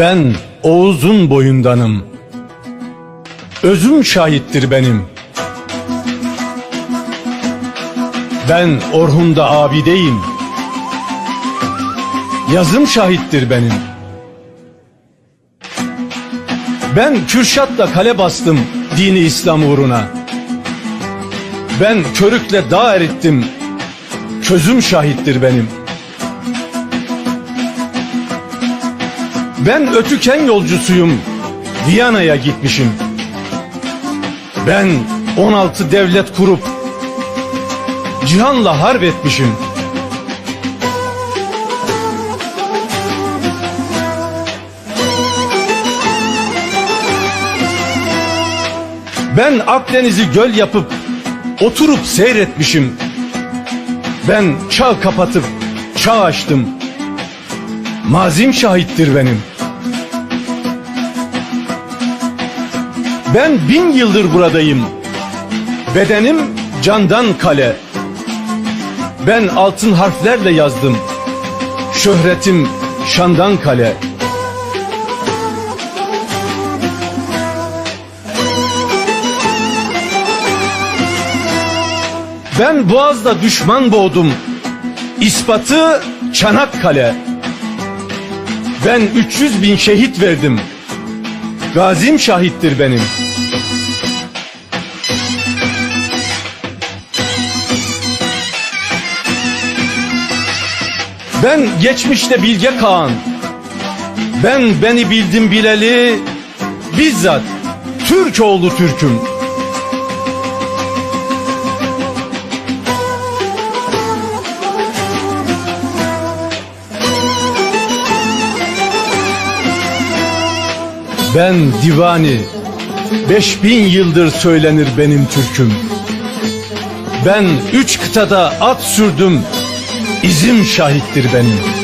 Ben Oğuz'un boyundanım. Özüm şahittir benim. Ben Orhun'da abideyim. Yazım şahittir benim. Ben Kürşat'la kale bastım dini İslam uğruna. Ben körükle dağ erittim. Közüm şahittir benim. Ben ötüken yolcusuyum. Viyana'ya gitmişim. Ben 16 devlet kurup cihanla harp etmişim. Ben Akdeniz'i göl yapıp oturup seyretmişim. Ben çağ kapatıp çağ açtım. Mazim şahittir benim. Ben bin yıldır buradayım. Bedenim candan kale. Ben altın harflerle yazdım. Şöhretim şandan kale. Ben boğazda düşman boğdum. İspatı Çanakkale. Ben 300 bin şehit verdim. Gazim şahittir benim. Ben geçmişte Bilge Kağan. Ben beni bildim bileli bizzat Türk oğlu Türk'üm. Ben divani, beş bin yıldır söylenir benim türküm. Ben üç kıtada at sürdüm, izim şahittir benim.